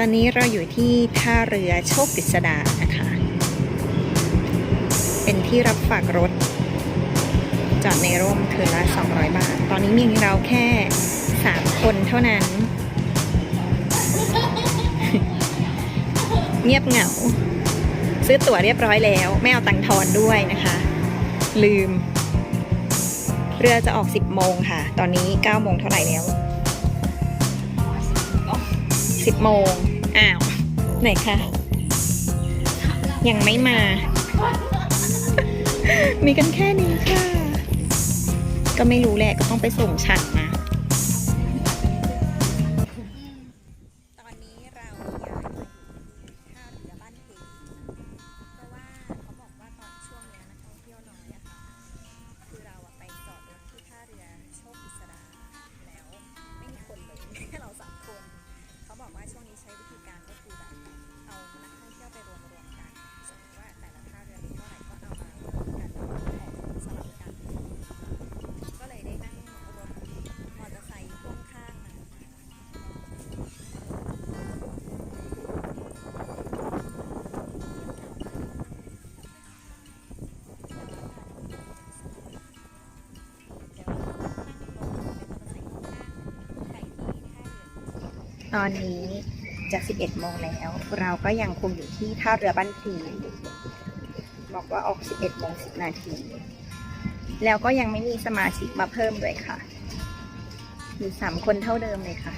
ตอนนี้เราอยู่ที่ท่าเรือโชคกฤษดานะคะ เป็นที่รับฝากรถ จอดในร่มคืนละ 200 บาท ตอนนี้มีเราแค่ 3 คนเท่านั้น เงียบเหงา ซื้อตั๋วเรียบร้อยแล้ว ไม่เอาตังค์ทอนด้วยนะคะ ลืม เรือจะออก 10 โมงค่ะ ตอนนี้ 9 โมงเท่าไหร่แล้ว 10โมง อ้าว ไหนคะ ยังไม่มา มีกันแค่นี้ค่ะ ก็ไม่รู้แหละก็ต้องไปส่งฉันนะ ตอนนี้จะ 11 โมงแล้ว เราก็ยังคงอยู่ที่ท่าเรือบ้านพีบอกว่าออก 11 โมง 10 นาที แล้วก็ยังไม่มีสมาชิกมาเพิ่มด้วยค่ะ อยู่สามคนเท่าเดิมเลยค่ะ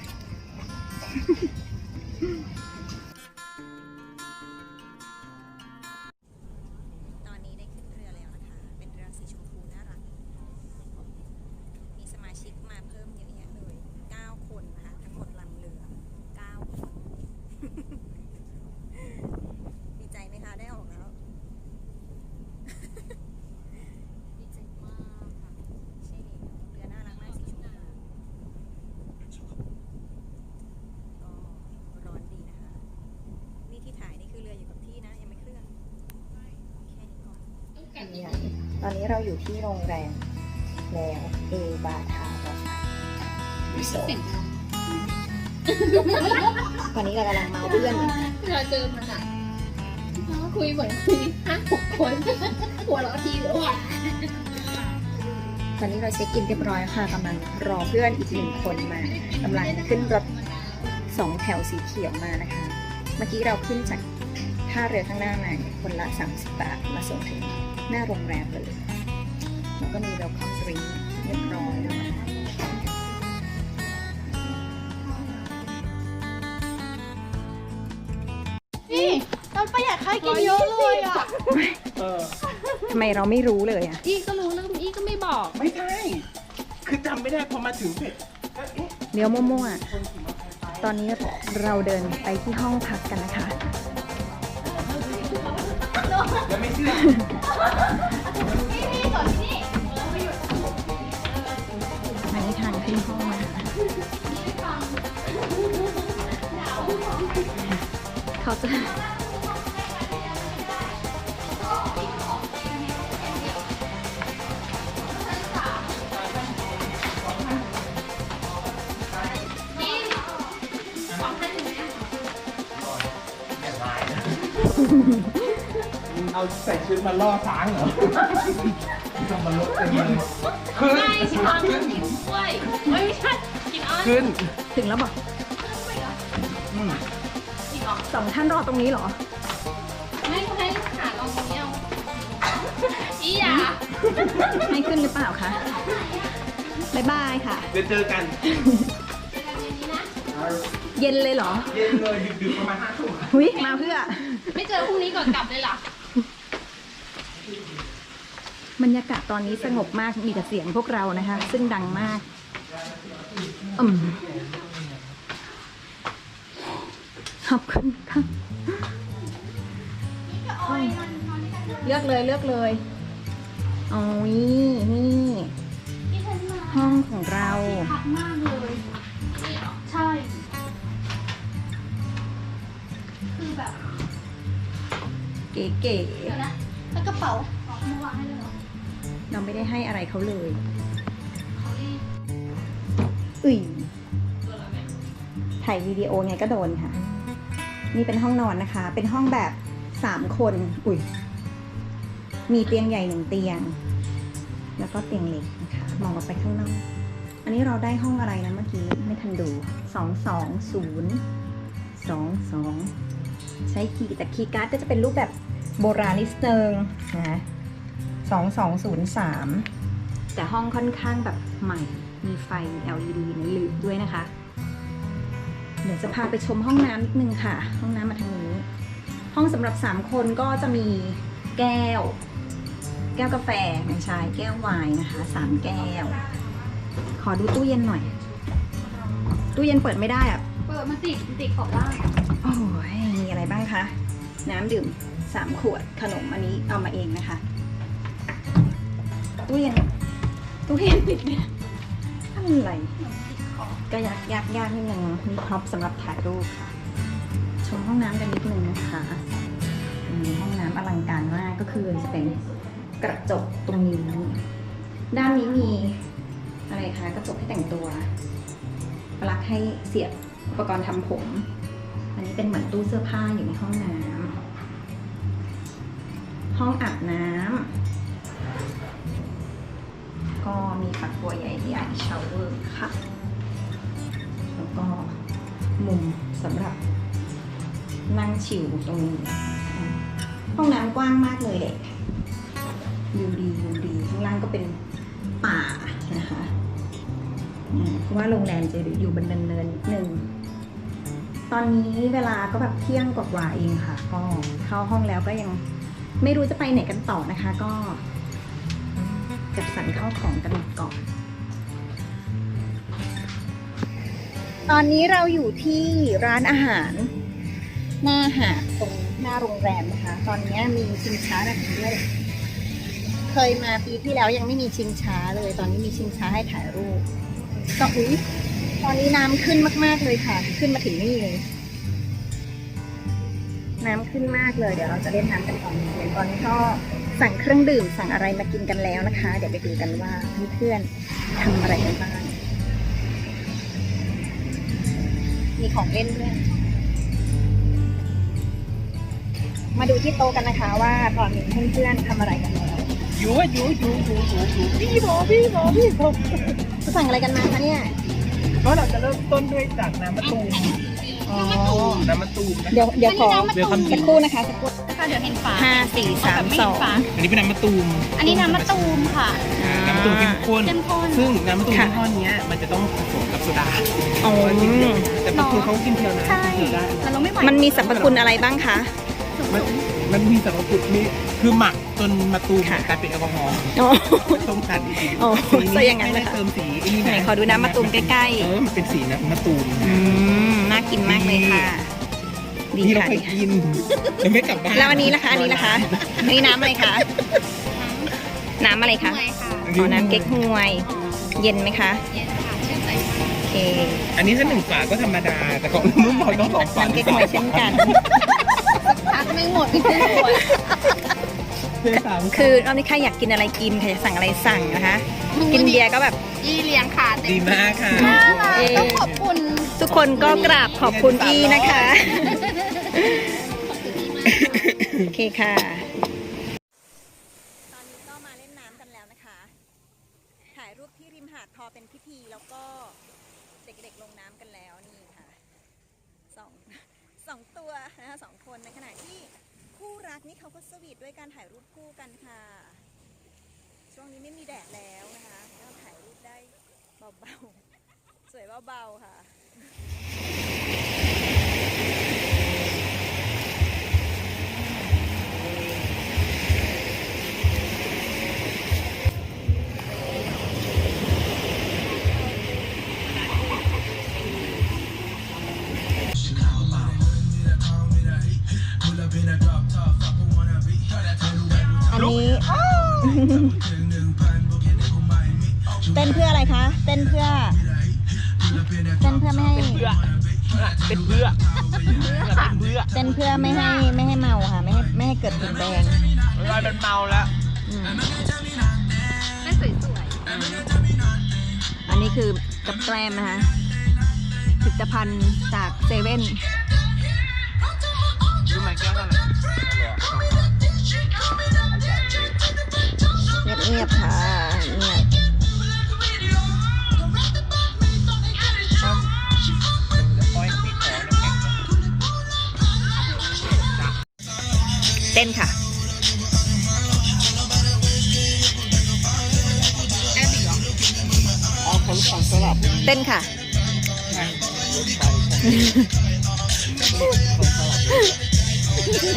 ตอนนี้เราอยู่ที่โรงแรมแล้วเอบาทาเรารีสอร์เสียงทตอนนี้เรากำลังเมาเพื่อนเราเจอมันอะคุยเหมือนคุยห้าหกคนหัวเราะทีเดียวอะตอนนี้เราเช็คอินเรียบร้อยค่ะกำลังรอเพื่อนอีกหนึ่งคนมากำลังขึ้นรถสองแถวสีเขียวมานะคะ เมื่อกี้เราขึ้นจากท่าเรือข้างหน้ามาคนละ 30 บาทมาส่งถึง หน้าโรงแรมเลยแล้วก็มีเวลคัมดริงเรียบร้อยแล้วนะคะนี่เราประหยัดค่ากินเยอะเลยอะเออทำไมเราไม่รู้เลยอะ อีก็รู้นะอีก็ไม่บอก ไม่ใช่ คือจำไม่ได้พอมาถึงเสร็จก็เอ๊ะเลี้ยวมั่วคนขี่มอเตอร์ไซค์ไปๆตอนนี้เราเดินไปที่ห้องพักกันนะคะ แล้วไม่เชื่อ อันนี้ทางขึ้นห้องนะคะเขาจะ เอาใส่ชุดมาล่อช้างเหรอทำมาลดกันเลยขึ้นไม่ชิมออนกินกล้วยไม่ใช่กินออนขึ้นถึงแล้วบอกอืมอีกเหรอสองท่านรอตรงนี้เหรอ ไม่เขาให้ขาลองตรงนี้เอาอีอย่าให้ขึ้นหรือเปล่าคะบ๊ายบายค่ะ เดี๋ยวเจอกันเย็นเลยเหรอ เย็นเลยดึกๆประมาณห้าทุ่มหุยมาเพื่อ ไม่เจอพรุ่งนี้ก่อนกลับเลยเหรอ บรรยากาศตอนนี้สงบมากมีแต่เสียงพวกเรานะคะ ซึ่งดังมากอืมขอบคุณค่ะเลือกเลยเลือกเลยโอ้ยนี่ห้องของเราพักมากเลยใช่ คือแบบ เก๋เดี๋ยวนะแล้วกระเป๋าของมาวางให้ เลยเหรอๆเราไม่ได้ให้อะไรเขาเลยเขารีบอุ้ยถ่ายวิดีโอไงก็โดนค่ะ นี่เป็นห้องนอนนะคะ เป็นห้องแบบสามคน อุ้ย มีเตียงใหญ่หนึ่งเตียง แล้วก็เตียงเล็กนะคะ มองออกไปข้างนอก อันนี้เราได้ห้องอะไรนะเมื่อกี้ ไม่ทันดูสองสองศูนย์สองสองใช้คีย์แต่คีย์การ์ดก็จะเป็นรูปแบบโบราณนิดนึงนะ สองสองศูนย์สามแต่ห้องค่อนข้างแบบใหม่ มีไฟ LED ในหลืบด้วยนะคะ เดี๋ยวจะพาไปชมห้องน้ำนิดนึงค่ะ ห้องน้ำมาทางนี้ ห้องสำหรับ 3 คนก็จะมีแก้ว แก้วกาแฟไม่ใช่แก้วไวน์นะคะสามแก้ว ขอดูตู้เย็นหน่อย ตู้เย็นเปิดไม่ได้อะเปิดมันติดมันติดขอบล่างโอ้ยมีอะไรบ้างคะ น้ำดื่มสามขวดขนมอันนี้เอามาเองนะคะ ตู้เย็นตู้เย็นปิดเนี่ยอะไรก็ยากยากยากนิดนึงมีพร็อพสำหรับถ่ายรูปค่ะ ชมห้องน้ำกันนิดนึงนะคะมีห้องน้ำอลังการมากก็คือจะเป็นกระจกตรงนี้ ด้านนี้มีอะไรคะกระจกให้แต่งตัวปลั๊กให้เสียบอุปกรณ์ทำผม อันนี้เป็นเหมือนตู้เสื้อผ้าอยู่ในห้องน้ำห้องอาบน้ำ มีฝักบัวใหญ่ๆชาวเวอร์ค่ะ แล้วก็มุมสำหรับนั่งชิลตรงนี้ ห้องน้ำกว้างมากเลยแหละวิวดีวิวดีข้างล่างก็เป็นป่านะคะเพราะว่าโรงแรมจะอยู่บนเนินๆนิดนึงตอนนี้เวลาก็แบบเที่ยงกว่าเองค่ะ ก็เข้าห้องแล้วก็ยังไม่รู้จะไปไหนกันต่อนะคะ ก็ จัดสรรเข้าของกันก่อน ตอนนี้เราอยู่ที่ร้านอาหาร หน้าหาดตรงหน้าโรงแรมนะคะ ตอนนี้มีชิงช้าแบบนี้ด้วย เคยมาปีที่แล้วยังไม่มีชิงช้าเลย ตอนนี้มีชิงช้าให้ถ่ายรูปก็อุ้ยตอนนี้น้ำขึ้นมาก ๆ เลยค่ะ ขึ้นมาถึงนี่เลย น้ำขึ้นมากเลย เดี๋ยวเราจะเล่นน้ำกันตอนนี้ตอนนี้ก็สั่งเครื่องดื่มสั่งอะไรมากินกันแล้วนะคะ เดี๋ยวไปดูกันว่าเพื่อนๆทำอะไรกันบ้าง มีของเล่นด้วย มาดูที่โต๊ะกันนะคะว่าตอนนี้เพื่อนๆทำอะไรกันแล้วอยู่ว่าอยู่อยู่อยู่อยู่อยู่พี่บอพี่บอพี่บอจะสั่งอะไรกันมาคะเนี่ยก็เราจะเริ่มต้นด้วยจากน้ำมะตูมอ๋อ น้ำมะตูมนะเดี๋ยวเดี๋ยวขอเดี๋ยวคำสักครู่นะคะสักครู่ค่ะเดี๋ยวเห็นฝาห้าสี่สามสองอันนี้เป็นน้ำมะตูมอันนี้น้ำมะตูมค่ะน้ำมะตูมเข้มข้นเข้มข้นซึ่งน้ำมะตูมค่ะยี่ห้อเนี้ยมันจะต้องผสมกับโซดาอ๋อแต่บางคนเขากินเพียวนะใช่กินเพียวได้แต่เราไม่ไหวมันมีสรรพคุณอะไรบ้างคะมันมันมีสรรพคุณมีคือหมักจนมะตูมค่ะกลายเป็นแอลกอฮอล์อ๋อต้มกันอีกอ๋อสีซะอย่างนั้นไม่เลยค่ะได้เติมสีไอ้นี่ไหนนะขอดูน้ำมะตูมใกล้เออมันเป็นสีน้ำมะตูมๆอืมน่ากินมากเลยค่ะ ดีที่เราค่ะเคดียค่ะกินแล้วไม่กลับบ้านแล้วอันนี้นะคะอันนี้นะคะอันนี้น้ำอะไรคะน้ำอะไรคะทำไมค่ะอ๋อน้ำเก๊กฮวย เย็นไหมคะเย็นค่ะชื่นใจโอเคอันนี้ถ้าหนึ่งฝาก็ธรรมดา แต่ของนุ่มพอต้องสองฝาน้ำเก๊กฮวยเช่นกัน พักไม่หมดอีกครึ่งขวดเทสามคือรอบนี้ใครอยากกินอะไรกินใครจะสั่งอะไรสั่งนะคะ กินเบียร์ก็แบบอีเลี้ยงขาเต็ดีมมากค่ะ น่ารักเย้ต้องขอบคุณ ทุกคนก็กราบขอบคุณอีนะคะ โอเคค่ะ ตอนนี้ก็มาเล่นน้ำกันแล้วนะคะ ถ่ายรูปที่ริมหาดพอเป็นพิธีแล้วก็เด็กๆลงน้ำกันแล้วนี่ค่ะสองสองตัวนะคะสองคนในขณะที่คู่รักนี่เขาก็สวีทด้วยการถ่ายรูปคู่กันค่ะ ช่วงนี้ไม่มีแดดแล้วนะคะก็ถ่ายรูปได้เบาๆ สวยเบาๆค่ะ เต้นเพื่ออะไรคะ เต้นเพื่อ เต้นเพื่อไม่ให้เป็นเพื่อเป็นเพื่อเต้นเพื่อไม่ให้ไม่ให้เมาค่ะ ไม่ให้ไม่ให้เกิดตุ่มแดงลอยเป็นเมาแล้วอืมไม่สวยอันนี้คือกับแกล้มนะคะผลิตภัณฑ์จากเซเว่น ต้นค่ะเอาเขาลูกปังสลับเต้นค่ะ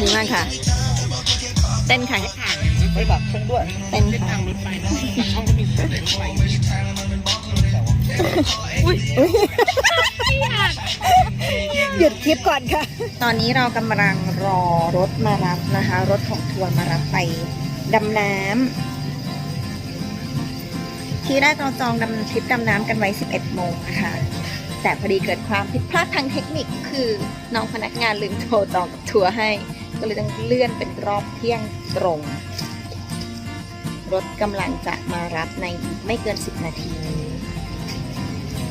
ดีมากค่ะ เต้นค่ะไปดักช่องด้วย เต้นค่ะรถไฟนะช่องก็มีรถไฟ หยุดคลิปก่อนค่ะ ตอนนี้เรากำลังรอรถมารับนะคะ รถของทัวร์มารับไปดำน้ำที่แรกเราจองดำทริปดำน้ำกันไว้ 11 โมงค่ะแต่พอดีเกิดความผิดพลาดทางเทคนิคคือน้องพนักงานลืมโทรจองกับทัวร์ให้ ก็เลยต้องเลื่อนเป็นรอบเที่ยงตรง รถกำลังจะมารับในอีกไม่เกิน 10 นาที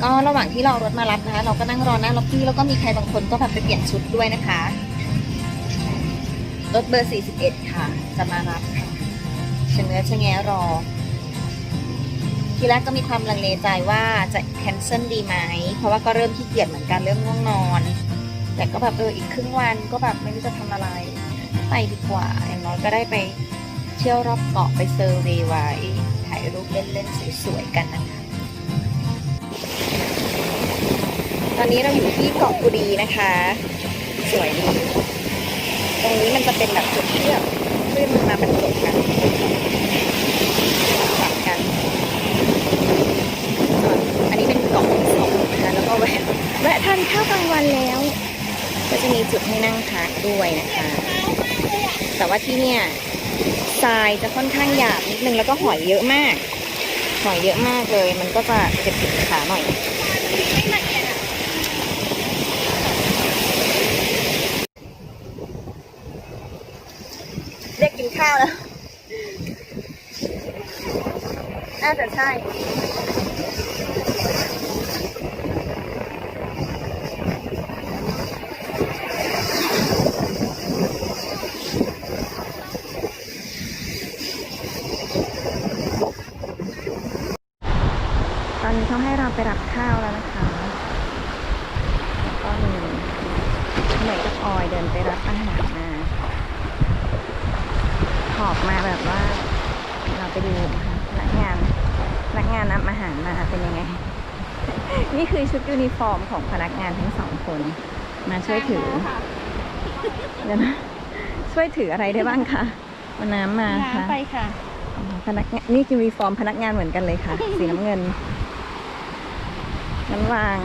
ก็ระหว่างที่รอรถมารับนะคะ เราก็นั่งรอหน้าล็อบบี้แล้วก็มีใครบางคนก็แบบไปเปลี่ยนชุดด้วยนะคะ รถเบอร์ 41 ค่ะ จะมารับค่ะชะเง้อชะแงรอ ทีแรกก็มีความลังเลใจว่าจะแคนเซิลดีไหม เพราะว่าก็เริ่มขี้เกียจเหมือนกันเริ่มง่วงนอน แต่ก็แบบเอออีกครึ่งวันก็แบบไม่รู้จะทำอะไร ไปดีกว่าอย่างน้อยก็ได้ไปเที่ยวรอบเกาะไปเซอร์เวย์ไว้ถ่ายรูปเล่นๆสวยๆกันนะคะ ตอนนี้เราอยู่ที่เกาะกุดีนะคะ สวยดี ตรงนี้มันจะเป็นแบบจุดเที่แบบคลื่นมันมาบรรจบกันปักกัน อันนี้เป็นเกาะสองนะคะแล้วก็แวะแวะทานข้าวกลางวันแล้ว ก็จะมีจุดให้นั่งพักด้วยนะคะ แต่ว่าที่เนี่ยทรายจะค่อนข้างหยาบนิดนึงแล้วก็หอยเยอะมาก หอยเยอะมากเลย มันก็จะเจ็บขาหน่อย รียกกินข้าวแล้ว น่าจะใช่ ตอนนี้เขาให้เราไปรับข้าวแล้วนะคะ แล้วก็มีเหนื่อยกับออยเดินไปรับอาหารมา ห อบมาแบบว่า เราไปดูนะคะพนักงานพนักงานนำอาหารมาเป็นยังไง นี่คือชุดยูนิฟอร์มของพนักงานทั้งสองคน มาช่วยถือเดี๋ยวนะช่วยถืออะไรได้บ้างคะเอาน้ำมาค่ะน้ำไปค่ะอ๋อพนักงานนี่ยูนิฟอร์มพนักงานเหมือนกันเลยค่ะ สีน้ำเงินน้ำวาง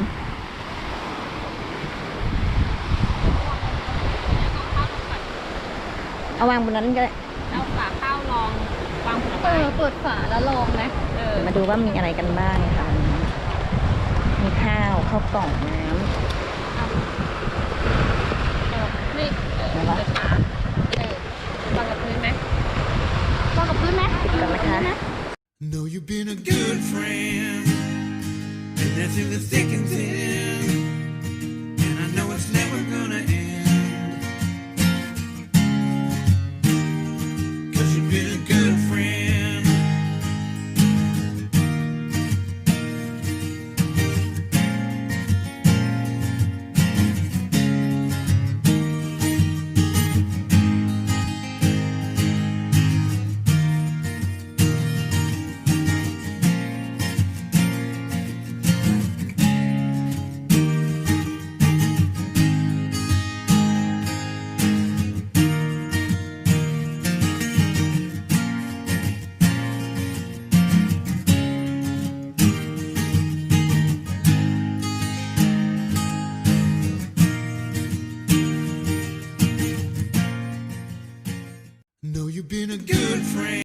เอาวางบนนั้นก็ได้ เอาฝาข้าวลองวางเอไม้อเปิดฝาแล้วลองไหมเออมาดูว่ามีอะไรกันบ้างค่ะมีข้าวข้าวกล่องน้ำ เออนี่เออเปิดฝาเออวางกับพื้นไหมวางกับพื้นไหมกันนะคะ Know you've been a good friend, and that's in the thick and thin.